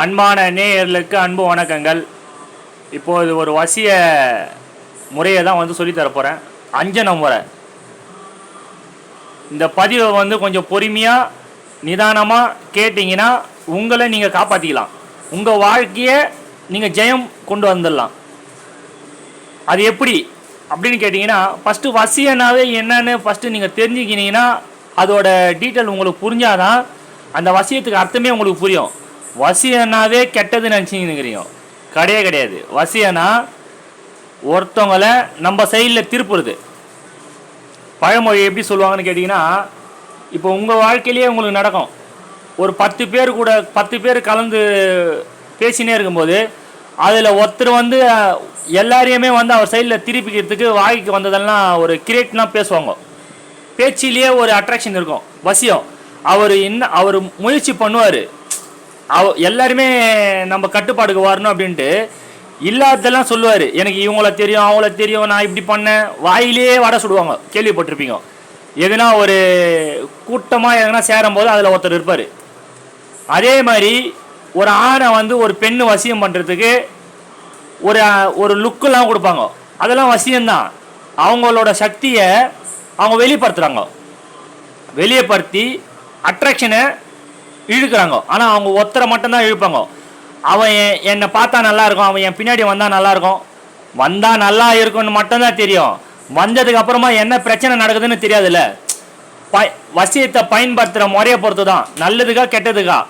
அன்பான நேயர்களுக்கு அன்பு வணக்கங்கள். இப்போது ஒரு வசிய முறையை தான் வந்து சொல்லித் தரப்போகிறேன் அஞ்சன முறை. இந்த பதிவை வந்து கொஞ்சம் பொறுமையாக நிதானமாக கேட்டிங்கன்னா உங்களை நீங்கள் காப்பாற்றிக்கலாம் உங்கள் வாழ்க்கையை நீங்கள் ஜெயம் கொண்டு வந்துடலாம். அது எப்படி அப்படின்னு கேட்டிங்கன்னா ஃபஸ்ட்டு வசியனாவே என்னன்னு ஃபஸ்ட்டு நீங்கள் தெரிஞ்சுக்கினீங்கன்னா அதோட டீட்டெயில் உங்களுக்கு புரிஞ்சாதான் அந்த வசியத்துக்கு அர்த்தமே உங்களுக்கு புரியும். வசியனாவே கெட்டது நினச்சிங்கிறீங்க கிடையவே கிடையாது. வசியனா ஒருத்தவங்கள நம்ம சைடில் திருப்புறது. பழமொழி எப்படி சொல்லுவாங்கன்னு கேட்டிங்கன்னா இப்போ உங்கள் வாழ்க்கையிலேயே உங்களுக்கு நடக்கும். ஒரு பத்து பேர் கூட பத்து பேர் கலந்து பேசினே இருக்கும்போது அதில் ஒருத்தர் வந்து எல்லாரையுமே வந்து அவர் சைடில் திருப்பிக்கிறதுக்கு வாய்க்கு வந்ததெல்லாம் ஒரு கிரியேட்லாம் பேசுவாங்க. பேச்சிலேயே ஒரு அட்ராக்ஷன் இருக்கும். வசியம். அவர் என்ன அவர் முயற்சி பண்ணுவார். அவ எல்லாருமே நம்ம கட்டுப்பாடுக்கு வரணும் அப்படின்ட்டு இல்லாததெல்லாம் சொல்லுவார். எனக்கு இவங்கள தெரியும் அவங்கள தெரியும் நான் இப்படி பண்ணேன். வாயிலே வடை சுடுவாங்க. கேள்விப்பட்டிருப்பீங்க. எதுனா ஒரு கூட்டமாக எதனா சேரும்போது அதில் ஒருத்தர் இருப்பார். அதே மாதிரி ஒரு ஆணை வந்து ஒரு பெண்ணு வசியம் பண்ணுறதுக்கு ஒரு ஒரு லுக்கெல்லாம் கொடுப்பாங்க. அதெல்லாம் வசியம்தான். அவங்களோட சக்தியை அவங்க வெளிப்படுத்துகிறாங்க வெளியப்படுத்தி அட்ராக்ஷனை இழுக்கிறாங்க. ஆனால் அவங்க ஒத்தரை மட்டும்தான் இழுப்பாங்க. அவன் என்- என்னை பார்த்தா நல்லா இருக்கும் அவன் என் பின்னாடி வந்தால் நல்லா இருக்கும் வந்தால் நல்லா இருக்கும்னு மட்டும்தான் தெரியும். வந்ததுக்கு அப்புறமா என்ன பிரச்சனை நடக்குதுன்னு தெரியாதுல்ல. ப வசியத்தை பயன்படுத்துகிற முறையை பொறுத்து தான் நல்லதுக்கா கெட்டதுக்கா.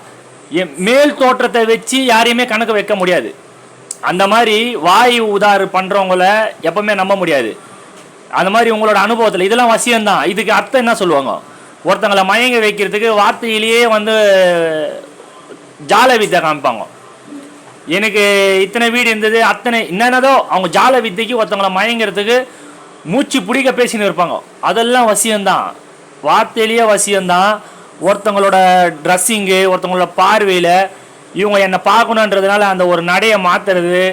மேல் தோற்றத்தை வச்சு யாரையுமே கணக்கு வைக்க முடியாது. அந்த மாதிரி வாய் உதாறு பண்ணுறவங்கள எப்பவுமே நம்ப முடியாது. அந்த மாதிரி உங்களோட அனுபவத்தில் இதெல்லாம் வசியம்தான். இதுக்கு அர்த்தம் என்ன சொல்லுவாங்க? ஒருத்தங்களை மயங்க வைக்கிறதுக்கு வார்த்தையிலேயே வந்து ஜால வித்தை காமிப்பாங்க. எனக்கு இத்தனை வீடு இருந்தது அத்தனை என்னென்னதோ அவங்க ஜால வித்தைக்கு ஒருத்தங்களை மயங்கிறதுக்கு மூச்சு பிடிக்க பேசின்னு இருப்பாங்க. அதெல்லாம் வசியம்தான். வார்த்தையிலேயே வசியம்தான். ஒருத்தவங்களோட ட்ரெஸ்ஸிங்கு ஒருத்தவங்களோட பார்வையில் இவங்க என்னை பார்க்கணுன்றதுனால அந்த ஒரு நடையை மாற்றுறது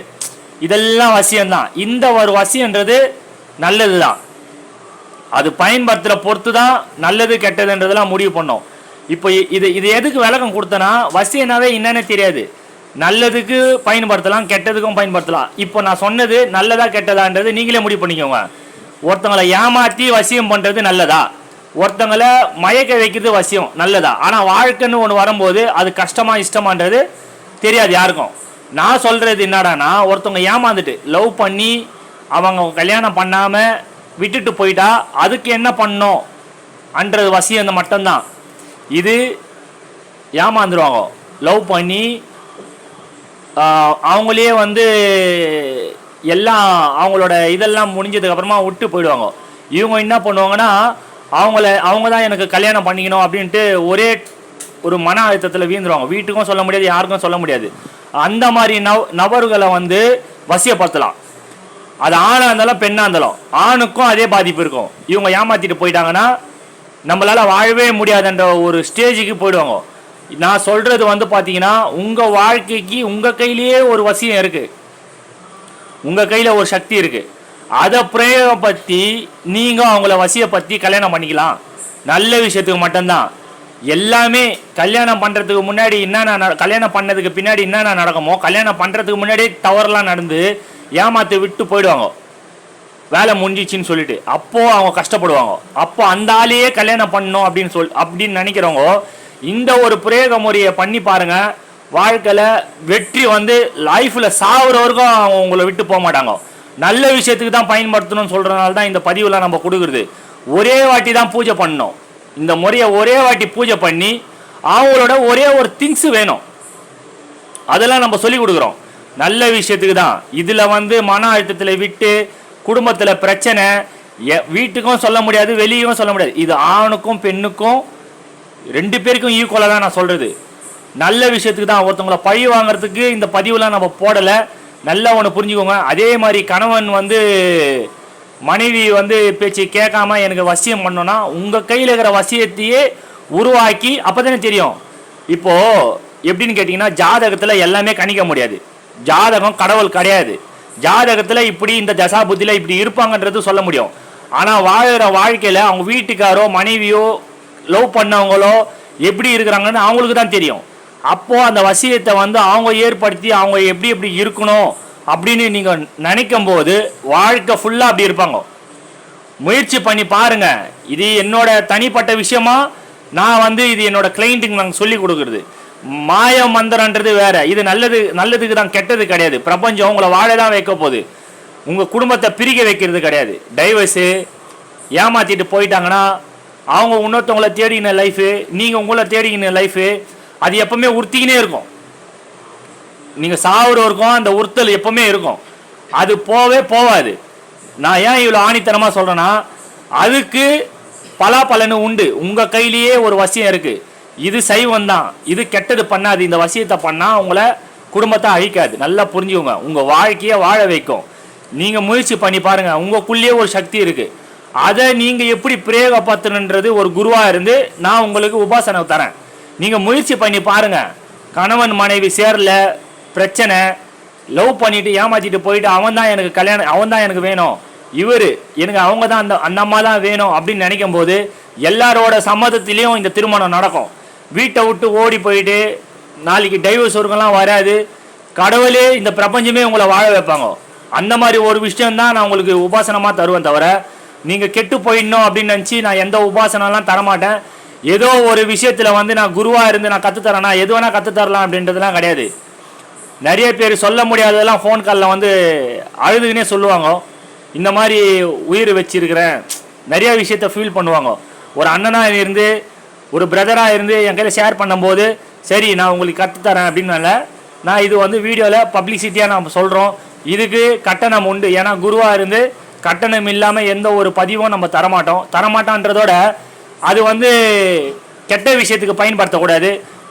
இதெல்லாம் வசியம்தான். இந்த ஒரு வசியன்றது நல்லது தான் அது பயன்படுத்துகிற பொறுத்து தான் நல்லது கெட்டதுன்றதெல்லாம் முடிவு பண்ணோம். இப்போ இது இது எதுக்கு விளக்கம் கொடுத்தனா வசியனாவே என்னன்னு தெரியாது. நல்லதுக்கு பயன்படுத்தலாம் கெட்டதுக்கும் பயன்படுத்தலாம். இப்போ நான் சொன்னது நல்லதா கெட்டதான்றது நீங்களே முடிவு பண்ணிக்கோங்க. ஒருத்தங்களை ஏமாற்றி வசியம் பண்ணுறது நல்லதா? ஒருத்தங்களை மயக்க வைக்கிறது வசியம் நல்லதா? ஆனால் வாழ்க்கைன்னு ஒன்று வரும்போது அது கஷ்டமா இஷ்டமான்றது தெரியாது யாருக்கும். நான் சொல்கிறது என்னடானா ஒருத்தவங்க ஏமாந்துட்டு லவ் பண்ணி அவங்க கல்யாணம் பண்ணாமல் விட்டுட்டு போயிட்டா அதுக்கு என்ன பண்ணும் அன்றது வசியம் மட்டும்தான். இது ஏமாந்துருவாங்க. லவ் பண்ணி அவங்களே வந்து எல்லாம் அவங்களோட இதெல்லாம் முடிஞ்சதுக்கப்புறமா விட்டு போயிடுவாங்க. இவங்க என்ன பண்ணுவாங்கன்னா அவங்கள அவங்க தான் எனக்கு கல்யாணம் பண்ணிக்கணும் அப்படின்ட்டு ஒரே ஒரு மன அழுத்தத்தில் வீழ்ந்துருவாங்க வீட்டுக்கும் சொல்ல முடியாது யாருக்கும் சொல்ல முடியாது. அந்த மாதிரி நவ நபர்களை வந்து வசியப்படுத்தலாம். அது ஆணாக இருந்தாலும் பெண்ணாக இருந்தாலும் ஆணுக்கும் அதே பாதிப்பு இருக்கும். இவங்க ஏமாத்திட்டு போயிட்டாங்கன்னா நம்மளால் வாழவே முடியாதுன்ற ஒரு ஸ்டேஜுக்கு போயிடுவாங்க. நான் சொல்கிறது வந்து பார்த்தீங்கன்னா உங்கள் வாழ்க்கைக்கு உங்கள் கையிலேயே ஒரு வசியம் இருக்குது உங்கள் கையில் ஒரு சக்தி இருக்குது அதை பிரயோகப்படுத்தி நீங்கள் அவங்கள வசியை பற்றி கல்யாணம் பண்ணிக்கலாம். நல்ல விஷயத்துக்கு மட்டும்தான். எல்லாமே கல்யாணம் பண்ணுறதுக்கு முன்னாடி என்னென்ன கல்யாணம் பண்ணதுக்கு பின்னாடி என்னென்ன நடக்குமோ கல்யாணம் பண்ணுறதுக்கு முன்னாடி தவறுலாம் நடந்து ஏமாத்தி விட்டு போயிடுவாங்க. வேலை முடிஞ்சிச்சின்னு சொல்லிட்டு. அப்போ அவங்க கஷ்டப்படுவாங்க. அப்போ அந்த ஆளையே கல்யாணம் பண்ணணும் அப்படின்னு சொல் அப்படின்னு நினைக்கிறவங்க இந்த ஒரு பிரயோக முறையை பண்ணி பாருங்க. வாழ்க்கையில் வெற்றி வந்து லைஃப்பில் சாகுற வரைக்கும் அவங்க உங்களை விட்டு போக மாட்டாங்க. நல்ல விஷயத்துக்கு தான் பயன்படுத்தணும்னு சொல்கிறதுனால தான் இந்த பதிவில் நம்ம கொடுக்குறது. ஒரே வாட்டி தான் பூஜை பண்ணணும். இந்த முறையை ஒரே வாட்டி பூஜை பண்ணி அவங்களோட ஒரே ஒரு திங்ஸ் வேணும். அதெல்லாம் நம்ம சொல்லி கொடுக்குறோம். நல்ல விஷயத்துக்கு தான். இதில் வந்து மன அழுத்தத்தில் விட்டு குடும்பத்தில் பிரச்சனை எ- வீட்டுக்கும் சொல்ல முடியாது வெளியும் சொல்ல முடியாது. இது ஆணுக்கும் பெண்ணுக்கும் ரெண்டு பேருக்கும் ஈக்குவலாக தான் நான் சொல்கிறது நல்ல விஷயத்துக்கு தான். ஒருத்தவங்கள பழி வாங்குறதுக்கு இந்த பதிவுலாம் நம்ம போடலை. நல்லா ஒன்று புரிஞ்சுக்கோங்க. அதே மாதிரி கணவன் வந்து மனைவி வந்து பேச்சு கேட்காம எனக்கு வசியம் பண்ணோன்னா உங்கள் கையில் இருக்கிற வசியத்தையே உருவாக்கி அப்போ தானே தெரியும். இப்போது எப்படின்னு கேட்டிங்கன்னா ஜாதகத்தில் எல்லாமே கணிக்க முடியாது. ஜாதகம் கடவுள் கிடையாது. ஜாதகத்தில் இப்படி இந்த தசாபுத்தியில் இப்படி இருப்பாங்கன்றது சொல்ல முடியும். ஆனால் வாழ்கிற வாழ்க்கையில் அவங்க வீட்டுக்காரோ மனைவியோ லவ் பண்ணவங்களோ எப்படி இருக்கிறாங்கன்னு அவங்களுக்கு தான் தெரியும். அப்போது அந்த வசியத்தை வந்து அவங்க ஏற்படுத்தி அவங்க எப்படி எப்படி இருக்கணும் அப்படின்னு நீங்கள் நினைக்கும் போது வாழ்க்கை ஃபுல்லாக அப்படி இருப்பாங்க. முயற்சி பண்ணி பாருங்க. இது என்னோட தனிப்பட்ட விஷயமா? நான் வந்து இது என்னோட கிளைண்ட்டுக்கு நாங்கள் சொல்லி கொடுக்குறது. மாய மந்திரன்றது வேற. இது நல்லது நல்லதுக்கு தான் கெட்டது கிடையாது. பிரபஞ்சம் உங்களை வாழ தான் வைக்க போகுது. உங்கள் குடும்பத்தை பிரிக்க வைக்கிறது கிடையாது. டைவர்ஸு ஏமாத்திட்டு போயிட்டாங்கன்னா அவங்க இன்னொருத்தவங்களை தேடின லைஃபு நீங்கள் உங்களை தேடிக்கின லைஃபு அது எப்பவுமே உறுத்திக்கினே இருக்கும். நீங்க சாவுற வரைக்கும் அந்த உறுத்தல் எப்பவுமே இருக்கும். அது போவே போவாது. நான் ஏன் இவ்வளோ ஆணித்தனமா சொல்றேன்னா அதுக்கு பலாபலனு உண்டு. உங்க கையிலேயே ஒரு வசியம் இருக்கு. இது சைவம் தான் இது கெட்டது பண்ணாது. இந்த வசியத்தை பண்ணா உங்களை குடும்பத்தை அழிக்காது. நல்லா புரிஞ்சுக்கோங்க. உங்க வாழ்க்கையை வாழ வைக்கும். நீங்க முயற்சி பண்ணி பாருங்க. உங்களுக்குள்ளேயே ஒரு சக்தி இருக்கு. அதை நீங்க எப்படி பிரயோகப்படுத்தணுன்றது ஒரு குருவா இருந்து நான் உங்களுக்கு உபாசனை தரேன். நீங்க முயற்சி பண்ணி பாருங்க. கணவன் மனைவி சேரல. பிரச்சனை. லவ் பண்ணிட்டு ஏமாத்திட்டு போயிட்டு அவன் தான் எனக்கு கல்யாணம் அவன் தான் எனக்கு வேணும். இவர் எனக்கு அவங்க தான் அந்த அந்த அம்மா தான் வேணும் அப்படின்னு நினைக்கும் போது எல்லாரோட சம்மதத்திலையும் இந்த திருமணம் நடக்கும். வீட்டை விட்டு ஓடி போயிட்டு நாளைக்கு டைவர்ஸ் ஒருக்கெல்லாம் வராது. கடவுளே இந்த பிரபஞ்சமே உங்களை வாழ வைப்பாங்க. அந்த மாதிரி ஒரு விஷயம் தான் நான் உங்களுக்கு உபாசனமாக தருவேன் தவிர நீங்கள் கெட்டு போயிடணும் அப்படின்னு நினச்சி நான் எந்த உபாசனம்லாம் தரமாட்டேன். ஏதோ ஒரு விஷயத்தில் வந்து நான் குருவாக இருந்து நான் கற்றுத்தரேன்னா எது வேணால் கற்றுத்தரலாம் அப்படின்றதுலாம் கிடையாது. நிறைய பேர் சொல்ல முடியாததெல்லாம் ஃபோன் காலில் வந்து அழுதுன்னே சொல்லுவாங்க. இந்த மாதிரி உயிர் வச்சிருக்கிறேன். நிறைய விஷயத்த ஃபீல் பண்ணுவாங்க. ஒரு அண்ணனாக இருந்து ஒரு பிரதராக இருந்து என் கையில் ஷேர் பண்ணும்போது சரி நான் உங்களுக்கு கற்றுத்தரேன் அப்படின்னால நான் இது வந்து வீடியோவில் பப்ளிசிட்டியாக நான் சொல்கிறோம் இதுக்கு கட்டணம் உண்டு. ஏன்னா குருவாக இருந்து கட்டணம் இல்லாமல் எந்த ஒரு பதிவும் நம்ம தரமாட்டோம். தரமாட்டோன்றதோட அது வந்து கெட்ட விஷயத்துக்கு பயன்படுத்தக்கூடாது.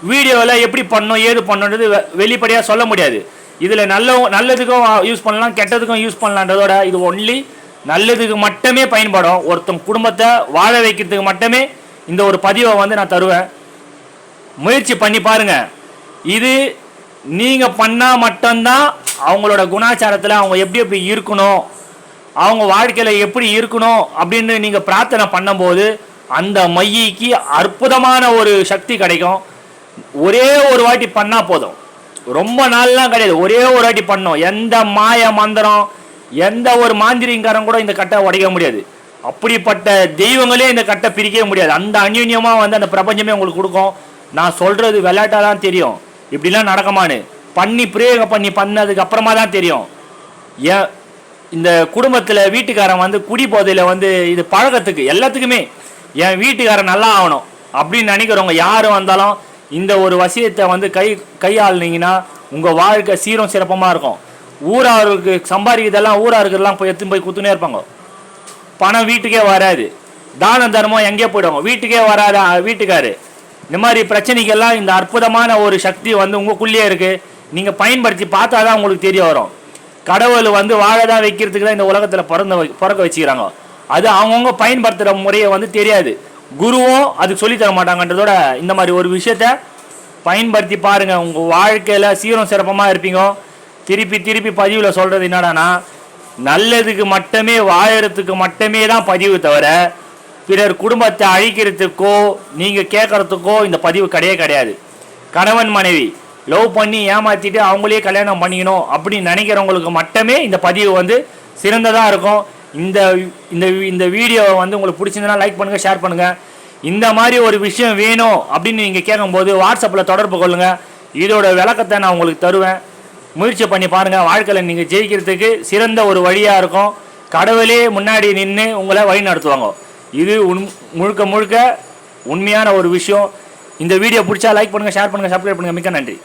வீடியோவில் எப்படி பண்ணணும் ஏது பண்ணணுன்றது வெளிப்படையாக சொல்ல முடியாது. இதில் நல்ல நல்லதுக்கும் யூஸ் பண்ணலாம் கெட்டதுக்கும் யூஸ் பண்ணலான்றதோட இது ஒன்லி நல்லதுக்கு மட்டுமே பயன்படும். ஒருத்தன் குடும்பத்தை வாழ வைக்கிறதுக்கு மட்டுமே இந்த ஒரு பதிவை வந்து நான் தருவேன். முயற்சி பண்ணி பாருங்க. இது நீங்க பண்ணால் மட்டும்தான் அவங்களோட குணாச்சாரத்தில் அவங்க எப்படி எப்படி இருக்கணும் அவங்க வாழ்க்கையில் எப்படி இருக்கணும் அப்படின்னு நீங்கள் பிரார்த்தனை பண்ணும்போது அந்த மையிக்கு அற்புதமான ஒரு சக்தி கிடைக்கும். ஒரே ஒரு வாட்டி பண்ணா போதும். ரொம்ப நாள்லாம் கிடையாது. ஒரே ஒரு வாட்டி பண்ணோம். எந்த மாய மந்திரம் எந்த ஒரு மாந்திரிங்காரம் கூட இந்த கட்டை உடைக்க முடியாது. அப்படிப்பட்ட தெய்வங்களே இந்த கட்டை பிரிக்கவே முடியாது. அந்த அந்யூன்யமாக வந்து அந்த பிரபஞ்சமே உங்களுக்கு கொடுக்கும். நான் சொல்றது விளையாட்டா தான் தெரியும். இப்படிலாம் நடக்குமான்னு. பண்ணி பிரயோகம் பண்ணி பண்ணதுக்கு அப்புறமா தான் தெரியும். ஏன் இந்த குடும்பத்தில் வீட்டுக்காரன் வந்து குடி போதையில் வந்து இது பழக்கத்துக்கு எல்லாத்துக்குமே என் வீட்டுக்காரன் நல்லா ஆகணும் அப்படின்னு நினைக்கிறவங்க யார் வந்தாலும் இந்த ஒரு வசியத்தை வந்து கை கையாளுனீங்கன்னா உங்கள் வாழ்க்கை சீரும் சிறப்பமாக இருக்கும். ஊராருக்கு சம்பாதிக்கிறதெல்லாம் ஊராருக்கெல்லாம் போய் எடுத்துன்னு போய் குத்துனே இருப்பாங்க. பணம் வீட்டுக்கே வராது. தான தர்மம் எங்கேயோ போயிடுவாங்க? வீட்டுக்கே வராத வீட்டுக்காரு? இந்த மாதிரி பிரச்சனைக்கெல்லாம் இந்த அற்புதமான ஒரு சக்தி வந்து உங்களுக்குள்ளேயே இருக்குது நீங்கள் பயன்படுத்தி பார்த்தா தான் உங்களுக்கு தெரிய வரும். கடவுள் வந்து வாழதான் வைக்கிறதுக்கு தான் இந்த உலகத்தில் பிறந்த பிறக்க வச்சுக்கிறாங்க. அது அவங்கவுங்க பயன்படுத்துகிற முறையை வந்து தெரியாது. குருவும் அதுக்கு சொல்லித் தர மாட்டாங்கன்றதோட இந்த மாதிரி ஒரு விஷயத்த பயன்படுத்தி பாருங்க. உங்க வாழ்க்கையில சீரும் சிறப்பமா இருப்பீங்க. திருப்பி திருப்பி பதிவுல சொல்றது என்னடான்னா நல்லதுக்கு மட்டுமே வாழறதுக்கு மட்டுமே தான் பதிவு தவிர பிறர் குடும்பத்தை அழிக்கிறதுக்கோ நீங்க கேட்கறதுக்கோ இந்த பதிவு கிடையவே கிடையாது. கணவன் மனைவி லவ் பண்ணி ஏமாத்திட்டு அவங்களே கல்யாணம் பண்ணிக்கணும் அப்படின்னு நினைக்கிறவங்களுக்கு மட்டுமே இந்த பதிவு வந்து சிறந்ததா இருக்கும். இந்த இந்த இந்த வீடியோவை வந்து உங்களுக்கு பிடிச்சிருந்தனா லைக் பண்ணுங்கள் ஷேர் பண்ணுங்கள் இந்த மாதிரி ஒரு விஷயம் வேணும் அப்படின்னு நீங்கள் கேட்கும்போது வாட்ஸ்அப்பில் தொடர்பு கொள்ளுங்கள் இதோட விளக்கத்தை நான் உங்களுக்கு தருவேன். முயற்சி பண்ணி பாருங்கள் வாழ்க்கையில் நீங்கள் ஜெயிக்கிறதுக்கு சிறந்த ஒரு வழியாக இருக்கும். கடவுளே முன்னாடி நின்று உங்களை வழி நடத்துவாங்க. இது உண் முழுக்க முழுக்க உண்மையான ஒரு விஷயம். இந்த வீடியோ பிடிச்சா லைக் பண்ணுங்க ஷேர் பண்ணுங்கள் சப்ஸ்கிரைப் பண்ணுங்கள் மிக்க நன்றி.